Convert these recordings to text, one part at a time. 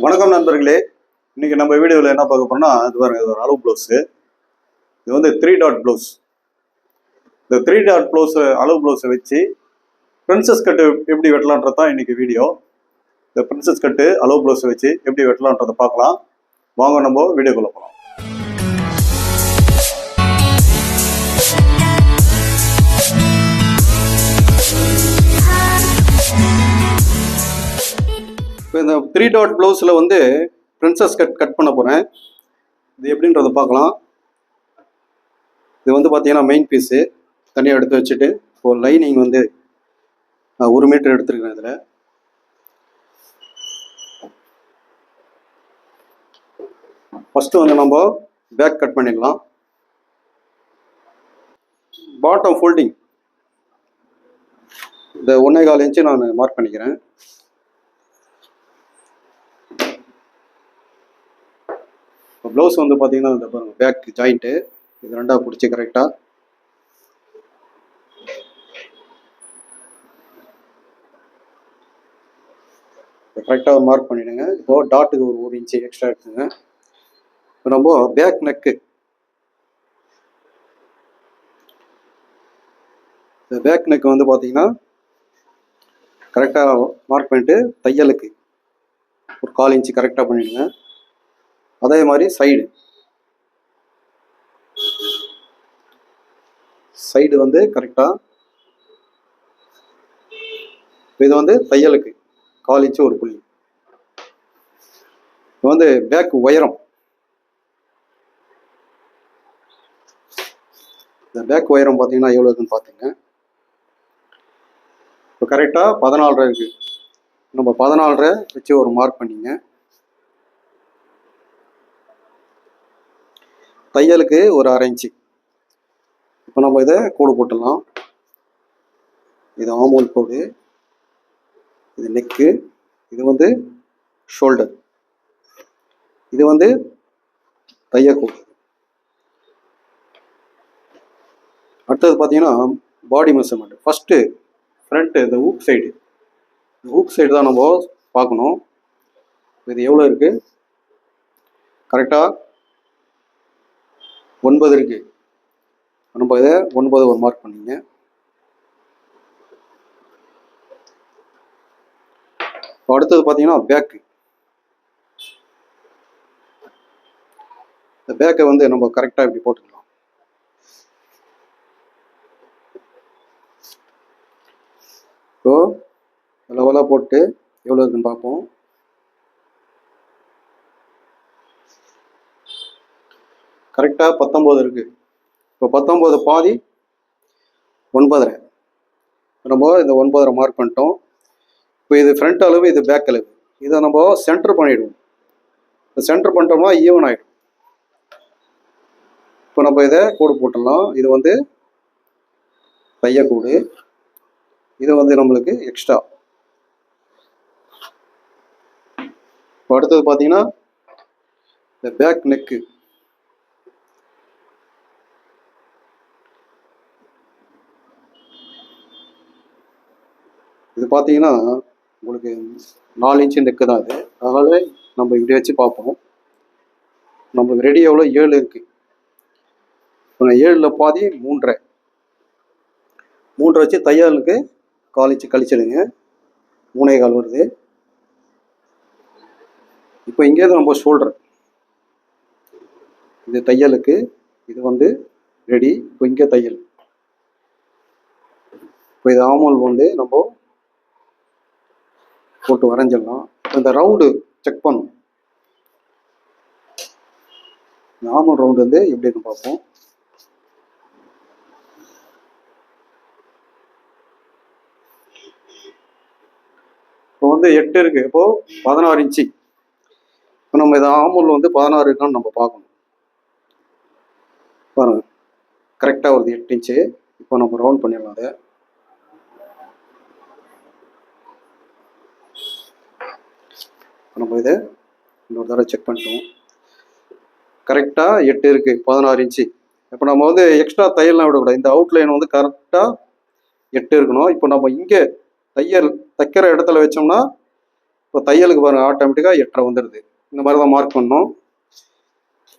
வணக்கம் நண்பர்களே. இன்னைக்கு நம்ம வீடியோவில் என்ன பார்க்க போறோம்னா இது பாருங்க இது ஒரு அளவு ப்ளவுஸு இது வந்து த்ரீ டாட் ப்ளவுஸ் இந்த த்ரீ டாட் ப்ளவுஸு அளவு ப்ளவுஸை வச்சு பிரின்சஸ் கட்டு எப்படி வெட்டலான்றது தான் இன்றைக்கி வீடியோ. இந்த பிரின்சஸ் கட்டு அளவு ப்ளவுஸை வச்சு எப்படி வெட்டலான்றதை பார்க்கலாம். வாங்க நம்ம வீடியோக்குள்ளே போகலாம் இப்போ இந்த த்ரீ டாட் ப்ளவுஸில் வந்து பிரின்சஸ் கட் கட் பண்ண போகிறேன் இது எப்படின்றத பார்க்கலாம். இது வந்து பார்த்தீங்கன்னா மெயின் பீஸு தனியாக எடுத்து வச்சுட்டு இப்போ லைனிங் வந்து நான் ஒரு மீட்டர் எடுத்துருக்கேன் இதில். ஃபஸ்ட்டு வந்து நம்ம பேக் கட் பண்ணிடலாம். பாட்டம் ஃபோல்டிங் இந்த ஒன்றே கால் இன்ச்சு நான் மார்க் பண்ணிக்கிறேன். இப்போ ப்ளவுஸ் வந்து பார்த்தீங்கன்னா இந்த பாருங்கள் பேக் ஜாயிண்ட்டு இது ரெண்டாக பிடிச்சி கரெக்டாக கரெக்டாக மார்க் பண்ணிவிடுங்க இப்போ டாட்டுக்கு ஒரு ஒரு இன்ச்சு எக்ஸ்ட்ரா எடுத்துங்க. இப்போ நம்ம பேக் நெக்கு இந்த பேக் நெக் வந்து பார்த்தீங்கன்னா கரெக்டாக மார்க் பண்ணிட்டு தையலுக்கு ஒரு கால் இன்ச்சு கரெக்டாக பண்ணிவிடுங்க அதே மாதிரி சைடு சைடு வந்து கரெக்டாக இது வந்து தையலுக்கு காலிச்சு ஒரு புள்ளி. இது வந்து பேக் உயரம். இந்த பேக் உயரம் பார்த்தீங்கன்னா எவ்வளோ இருக்குன்னு பார்த்துங்க இப்போ கரெக்டாக பதினாலரை இருக்குது நம்ம பதினாலரை வச்சு ஒரு மார்க் பண்ணிங்க. தையலுக்கு ஒரு அரை இன்ச்சு இப்போ நம்ம இதை கோடு போட்டுடலாம். இது ஆமோல் கோடு. இது நெக்கு இது வந்து ஷோல்டர் இது வந்து தையக்கோடு அடுத்தது பார்த்தீங்கன்னா பாடி மெஷர்மெண்ட் ஃபஸ்ட்டு ஃப்ரண்ட்டு இந்த ஊக் சைடு இந்த ஊக் சைடு தான் நம்ம பார்க்கணும். இது எவ்வளோ இருக்குது கரெக்டாக ஒன்பது இருக்கு. ஒன்பது ஒன்பது ஒரு மார்க் பண்ணிங்க. இப்போ அடுத்தது பார்த்தீங்கன்னா பேக்கு இந்த பேக்கை வந்து நம்ம கரெக்டாக இப்படி போட்டுக்கலாம். இப்போ லெவலாக போட்டு எவ்வளோ இருக்குன்னு பார்ப்போம். கரெக்டாக பத்தொம்போது இருக்குது இப்போ பத்தொம்போது பாதி ஒன்பதரை. நம்ம இந்த ஒன்பதரை மார்க் பண்ணிட்டோம். இப்போ இது ஃப்ரண்ட் அளவு இது பேக் அளவு. இதை நம்ம சென்டர் பண்ணிவிடுவோம் இப்போ சென்டர் பண்ணிட்டோம்னா ஈவன் ஆகிடும் இப்போ நம்ம இதை கூடு போட்டுடலாம். இது வந்து தையக்கூடு இது வந்து நம்மளுக்கு எக்ஸ்ட்ரா இப்போ அடுத்தது பார்த்தீங்கன்னா இந்த பேக் நெக்கு இது பார்த்தீங்கன்னா உங்களுக்கு நாலு இன்ச்சு நெக்கு தான் இது. அதனால் நம்ம இப்படி வச்சு பார்ப்போம். நம்மளுக்கு ரெடி எவ்வளோ? ஏழு இருக்குது இப்போ நான் ஏழில் பாதி மூன்றரை. மூன்றரை வச்சு தையலுக்கு கால் இன்ச்சு கழிச்சிடுங்க. மூணே கால் வருது. இப்போ இங்கேருந்து நம்ம ஷோல்டர் இது தையலுக்கு. இது வந்து ரெடி இப்போ இங்கே தையல். இப்போ இது ஆமல் வந்து நம்ம போட்டு வரைஞ்சிடலாம். இந்த ரவுண்டு செக் பண்ணும் நார்மல் ரவுண்டு வந்து எப்படின்னு பார்ப்போம். இப்போ வந்து எட்டு இருக்கு. இப்போ பதினாறு இன்ச்சு. இப்போ நம்ம இதை ஆமூல் வந்து பதினாறு இருக்கான்னு நம்ம பார்க்கணும். பாருங்க. கரெக்டாக வருது எட்டு இன்ச்சு. இப்போ நம்ம ரவுண்ட் பண்ணிடலாம் அதை. நம்ம இதை இன்னொரு தடவை செக் பண்ணிட்டோம். கரெக்டாக எட்டு இருக்குது பதினாறு இன்ச்சு இப்போ நம்ம வந்து எக்ஸ்ட்ரா தையல்லாம் விடக்கூடாது. இந்த அவுட்லைன் வந்து கரெக்டாக எட்டு இருக்கணும். இப்போ நம்ம இங்கே தையல் தைக்கிற இடத்துல வச்சோம்னா இப்போ தையலுக்கு பாருங்கள் ஆட்டோமேட்டிக்காக எட்டரை வந்துடுது. இந்த மாதிரி தான் மார்க் பண்ணோம்.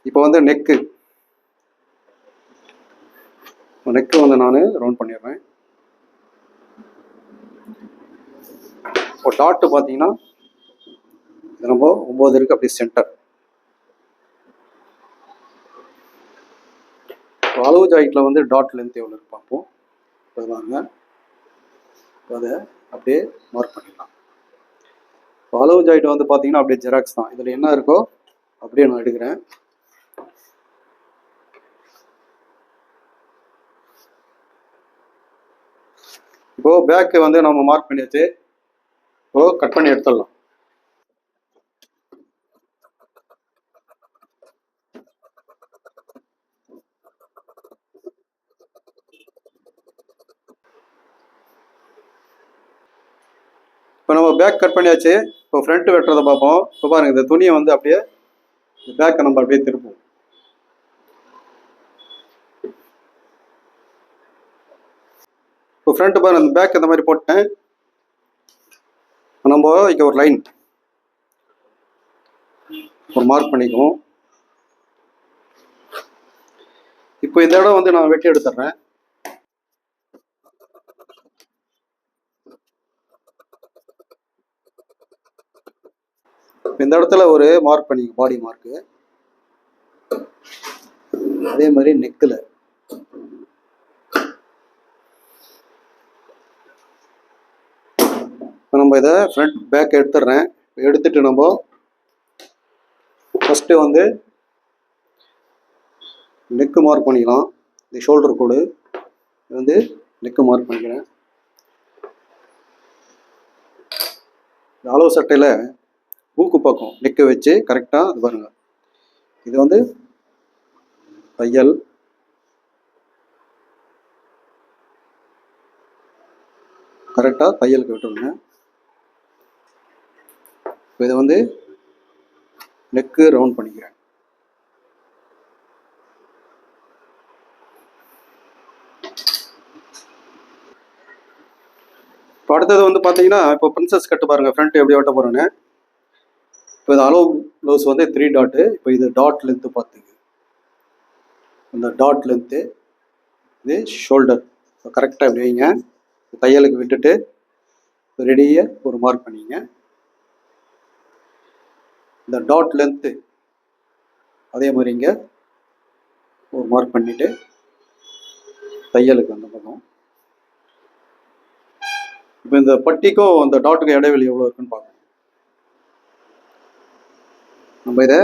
இப்போ வந்து நெக்கு நெக்கு வந்து நான் ரவுண்ட் பண்ணிடுறேன். இப்போ டாட்டு பார்த்தீங்கன்னா இது ஒம்பது இருக்கு அப்படி சென்டர் அளவு ஜாயிட்டில் வந்து டாட் லென்த் எவ்வளோ இருக்கு பார்ப்போம். இப்போ வாங்க அதை அப்படியே மார்க் பண்ணிடலாம். அளவு ஜாயிட் வந்து பார்த்தீங்கன்னா அப்படியே ஜெராக்ஸ் தான். இதில் என்ன இருக்கோ அப்படியே நான் எடுக்கிறேன். இப்போ பேக்கு வந்து நம்ம மார்க் பண்ணியாச்சு. இப்போ கட் பண்ணி எடுத்துடலாம். பேக் கட் பண்ணியாச்சு. இப்போ ஃப்ரண்ட் வெட்டுறதை பார்ப்போம். இப்போ பாருங்கள் இந்த துணியை வந்து அப்படியே பேக்கை நம்ம அப்படியே திருப்போம் இப்போ ஃப்ரண்ட் பாருங்க அந்த பேக் இந்த மாதிரி போட்டேன். நம்ம இங்கே ஒரு லைன் ஒரு மார்க் பண்ணிக்குவோம். இப்போ இந்த இடம் வந்து நான் வெட்டி எடுத்துடுறேன். இந்த இடத்துல ஒரு மார்க் பண்ணிக்க பாடி மார்க்கு அதே மாதிரி நெக்கில் இப்போ நம்ம இதை ஃப்ரண்ட் பேக் எடுத்துடுறேன். எடுத்துட்டு நம்ம ஃபஸ்ட்டு வந்து நெக்கு மார்க் பண்ணிக்கலாம். இந்த ஷோல்டர் கோடு வந்து நெக்கு மார்க் பண்ணிக்கிறேன். இந்த அளவு சட்டையில் ஊக்கு பக்கம் நெக்கு வச்சு கரெக்டாக இது பாருங்கள் இது வந்து தையல். கரெக்டாக தையலுக்கு விட்டுருங்க இப்போ இதை வந்து நெக்கு ரவுண்ட் பண்ணிக்கிறேன். இப்போ அடுத்தது வந்து பார்த்தீங்கன்னா இப்போ பிரின்சஸ் கட்டு பாருங்க ஃப்ரண்ட் எப்படி ஓட்ட போகிறேன்னு இப்போ இது அளவு க்ளோஸ் வந்து த்ரீ டாட்டு இப்போ இது டாட் லென்த்து பார்த்துங்க. இந்த டாட் லென்த்து இது ஷோல்டர் இப்போ கரெக்டாக இப்படி வைங்க. தையலுக்கு விட்டுட்டு ரெடியாக ஒரு மார்க் பண்ணிங்க. இந்த டாட் லென்த்து அதே மாதிரி இங்கே ஒரு மார்க் பண்ணிவிட்டு தையலுக்கு அந்த பக்கம். இப்போ இந்த பட்டிக்கும் அந்த டாட்டுக்கும் இடைவெளி எவ்வளோ இருக்குன்னு பார்க்கணும் நம்ம இதை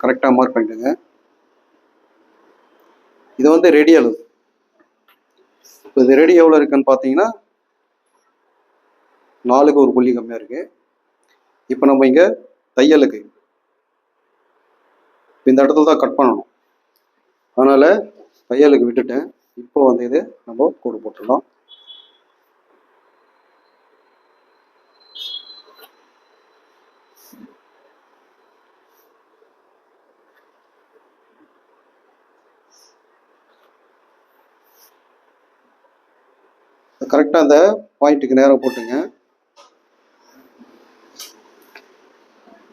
கரெக்டாக மார்க் பண்ணிடுங்க இது வந்து ரெடி அளவு. இப்போ இது ரெடி எவ்வளோ இருக்குன்னு பார்த்தீங்கன்னா நாலுக்கு ஒரு புள்ளி கம்மியாக இருக்குது இப்போ நம்ம இங்கே தையலுக்கு இந்த இடத்துல தான் கட் பண்ணணும். அதனால் தையலுக்கு விட்டுட்டேன். இப்போ வந்து இது நம்ம கூடு போட்டுடலாம். கரெக்டாக அந்த பாயிண்ட்டுக்கு நேரம் போட்டுங்க.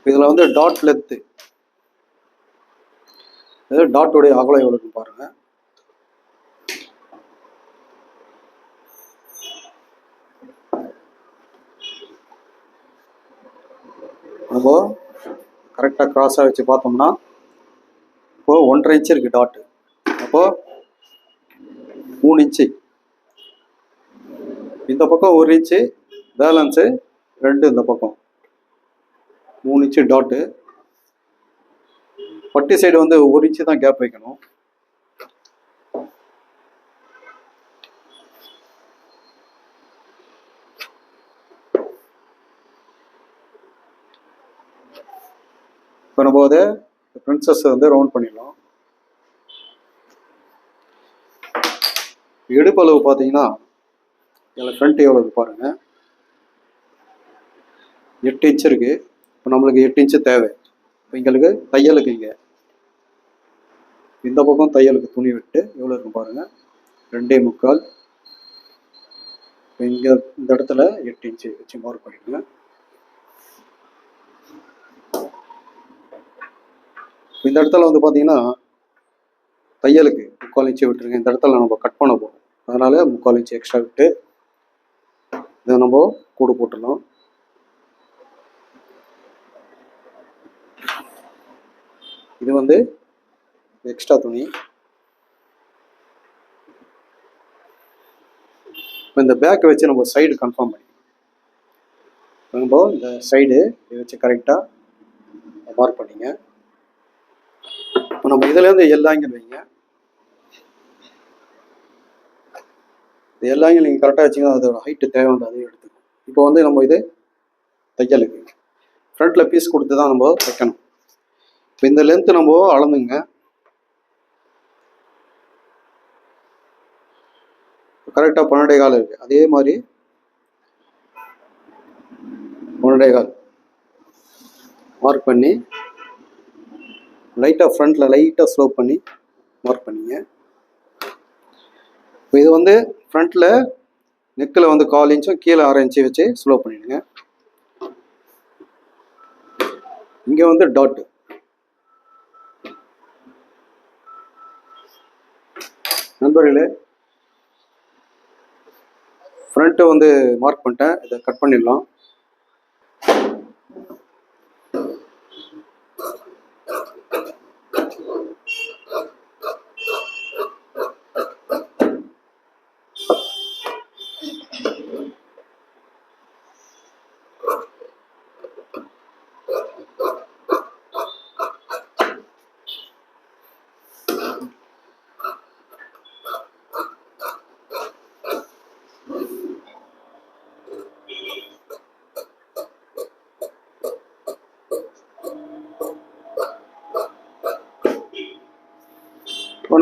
இதில் வந்து டாட் லெத்து இது டாட்டுடைய அகலம் எவ்வளோன்னு பாருங்கள் பாருங்க நம்ம கரெக்டாக க்ராஸாக வச்சு பார்த்தோம்னா இப்போ ஒன்றரை இன்ச்சு இருக்குது டாட்டு அப்போ மூணு இன்ச்சு இந்த பக்கம் ஒரு இன்ச்சு பேலன்ஸு ரெண்டு இந்த பக்கம். மூணு இன்ச்சு டாட்டு பட்டி சைடு வந்து ஒரு இன்ச்சு தான் கேப் வைக்கணும். பண்ணும்போது பிரின்சஸ் வந்து ரவுண்ட் பண்ணிடலாம். இடுப்பளவு பார்த்தீங்கன்னா இதில் ஃப்ரண்ட் எவ்வளோ பாருங்கள் பாருங்க? எட்டு இன்ச் இருக்கு. இப்போ நம்மளுக்கு எட்டு இன்ச்சு தேவை. இப்போ எங்களுக்கு தையலுக்கு இங்கே. இந்த பக்கம் தையலுக்கு துணி விட்டு எவ்வளோ இருக்கும் பாருங்க? ரெண்டே முக்கால். இப்போ இங்கே இந்த இடத்துல எட்டு இன்ச்சு வச்சு மார்க் பண்ணிடுங்க இந்த இடத்துல வந்து பார்த்தீங்கன்னா தையலுக்கு முக்கால் இன்ச்சு விட்டுருங்க. இந்த இடத்துல நம்ம கட் பண்ண போகிறோம் அதனால முக்கால் இன்ச்சு எக்ஸ்ட்ரா விட்டு இதை நம்ம கூடு போட்டுடலாம். இது வந்து எக்ஸ்ட்ரா துணி. இப்போ இந்த பேக்கை வச்சு நம்ம சைடு கன்ஃபார்ம் பண்ணி நம்ம இந்த சைடு இதை வச்சு கரெக்டாக மார்க் பண்ணிங்க. இப்போ நம்ம இதுலேருந்து எல்லா வைங்க. இது எல்லாமே நீங்கள் கரெக்டாக வச்சிங்கன்னா அதோட ஹைட்டு தேவை வந்து அதையும் எடுத்துக்கணும் இப்போ வந்து நம்ம இது தையலுக்கு ஃப்ரண்ட்டில் பீஸ் கொடுத்து தான் நம்ம தைக்கணும். இப்போ இந்த லென்த்து நம்ம அளந்துங்க. கரெக்டாக பன்னெண்டே கால் இருக்குது அதே மாதிரி பன்னெண்டே கால். மார்க் பண்ணி லைட்டாக ஃப்ரண்ட்டில் லைட்டாக ஸ்லோப் பண்ணி மார்க் பண்ணிங்க. இப்போ இது வந்து ஃப்ரண்ட்டில் நெக்கில் வந்து கால் இன்ச்சும் கீழே ஆறு இன்ச்சு வச்சு ஸ்லோ பண்ணிடுங்க. இங்கே வந்து டாட்டு நண்பர்களே ஃப்ரண்ட்டை வந்து மார்க் பண்ணிட்டேன். இதை கட் பண்ணிடலாம்.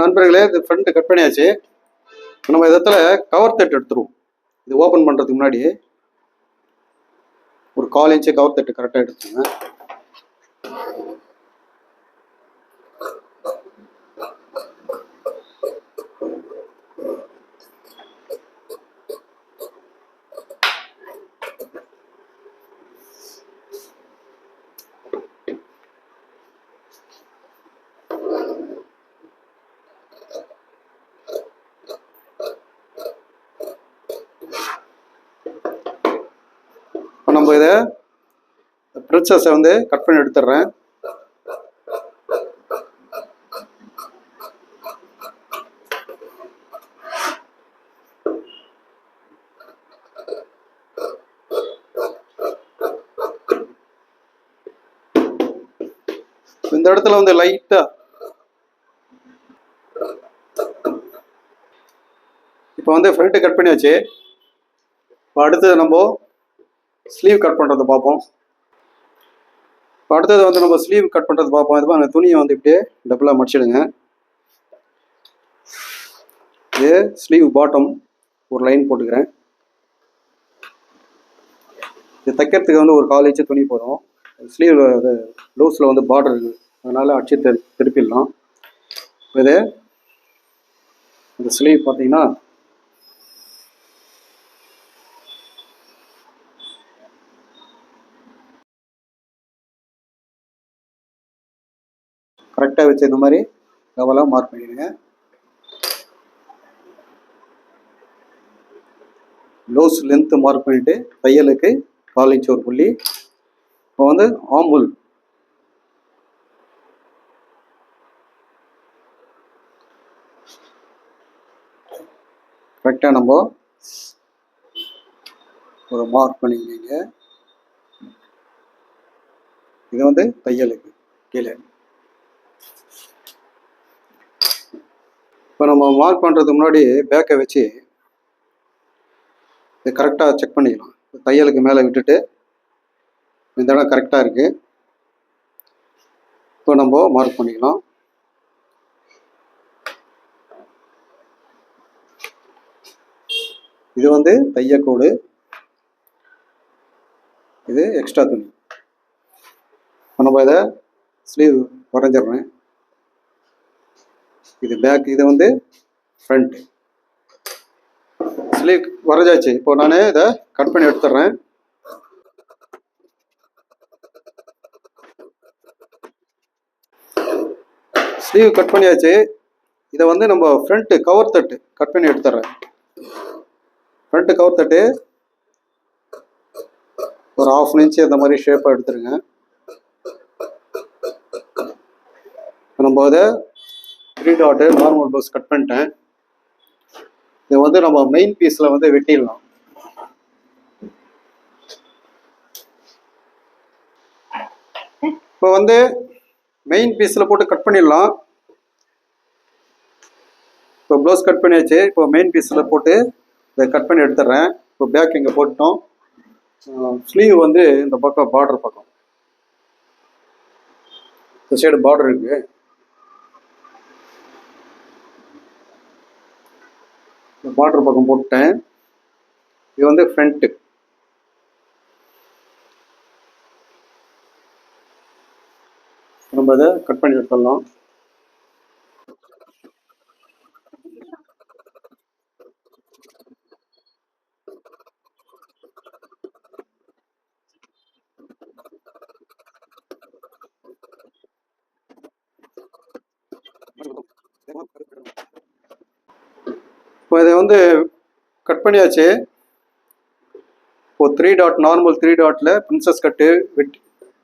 நண்பர்களே இது ஃப்ரண்ட்டு கட் பண்ணியாச்சு. நம்ம இடத்துல கவர் தட்டு எடுத்துருவோம். இது ஓப்பன் பண்ணுறதுக்கு முன்னாடி ஒரு கால் இன்ச்சு கவர் தட்டு கரெக்டாக எடுத்துருங்க இப்போ இதை ப்ரின்சஸை வந்து கட் பண்ணி எடுத்துடுறேன். இந்த இடத்துல வந்து லைட்டா இப்போ வந்து ஃப்ரண்ட்டு கட் பண்ணியாச்சு. இப்போ அடுத்தது நம்ம ஸ்லீவ் கட் பண்ணுறதை பார்ப்போம். இப்போ அடுத்தது வந்து நம்ம ஸ்லீவ் கட் பண்ணுறது பார்ப்போம். இது மாதிரி துணியை வந்து இப்படியே டபுளாக மடிச்சிடுங்க. இது ஸ்லீவ் பாட்டம் ஒரு லைன் போட்டுக்கிறேன். இது தைக்கிறதுக்கு வந்து ஒரு கால் இன்ச்சு துணி போதும். ஸ்லீவ் அது ப்ளவுஸில் வந்து பார்டர் இருக்குது அதனால் அடிச்சு திருப்பிடலாம். இப்போ இது இந்த ஸ்லீவ் பார்த்தீங்கன்னா கரெக்டாக வச்சு இந்த மாதிரி லெவலாக மார்க் பண்ணிடுங்க. ப்ளவுஸ் லென்த்து மார்க் பண்ணிவிட்டு தையலுக்கு கால் இன்ச் ஒரு புள்ளி. இப்போ வந்து ஆம்புல் கரெக்டாக நம்ம ஒரு மார்க் பண்ணிக்கிங்க இது வந்து தையலுக்கு கீழே. இப்போ நம்ம மார்க் பண்ணுறதுக்கு முன்னாடி பேக்கை வச்சு இது கரெக்டாக செக் பண்ணிக்கலாம். தையலுக்கு மேலே விட்டுட்டு இந்த இடம் கரெக்டாக இருக்குது இப்போ நம்ம மார்க் பண்ணிக்கலாம். இது வந்து தையக்கோடு இது எக்ஸ்ட்ரா துணி. இப்போ நம்ம இதை ஸ்லீவ் வரைஞ்சிடுறேன். இது பேக் இது வந்து ஃப்ரண்ட் ஸ்லீவ் வரைஞ்சாச்சு. இப்போ நான் இதை கட் பண்ணி எடுத்துடுறேன் ஸ்லீவ் கட் பண்ணியாச்சு. இதை வந்து நம்ம ஃப்ரண்ட்டு கவர் தட்டு கட் பண்ணி எடுத்துடுறேன் ஃப்ரண்ட்டு கவர் தட்டு ஒரு ஆஃப் இன்ச்சு அந்த மாதிரி ஷேப்பாக எடுத்துருங்க. நம்ம அதை three dot normal blouse cut பண்ணிட்டேன். இதை வந்து நம்ம மெயின் பீஸில் வந்து வெட்டிடலாம். இப்போ வந்து மெயின் பீஸில் போட்டு கட் பண்ணிடலாம். இப்போ ப்ளவுஸ் கட் பண்ணியாச்சு. இப்போ மெயின் பீஸில் போட்டு இதை கட் பண்ணி எடுத்துடுறேன். இப்போ பேக் இங்கே போட்டோம் ஸ்லீவ் வந்து இந்த பக்கம் பார்டர் பக்கம். இந்த சைடு பார்டர் இருக்குது பார்டர் பக்கம் போட்டேன் இது வந்து ஃப்ரண்ட்டு நம்ம இதை கட் பண்ணி எடுத்துடலாம் இப்போ இதை வந்து கட் பண்ணியாச்சு. இப்போ த்ரீ டாட் நார்மல் த்ரீ டாட்டில் பிரின்சஸ் கட்டு வெட்டி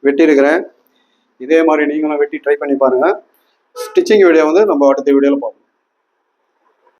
வெட்டியிருக்கிறேன். இதே மாதிரி நீங்களும் வெட்டி ட்ரை பண்ணி பாருங்கள் ஸ்டிச்சிங் வீடியோ வந்து நம்ம அடுத்த வீடியோவில் பார்ப்போம்.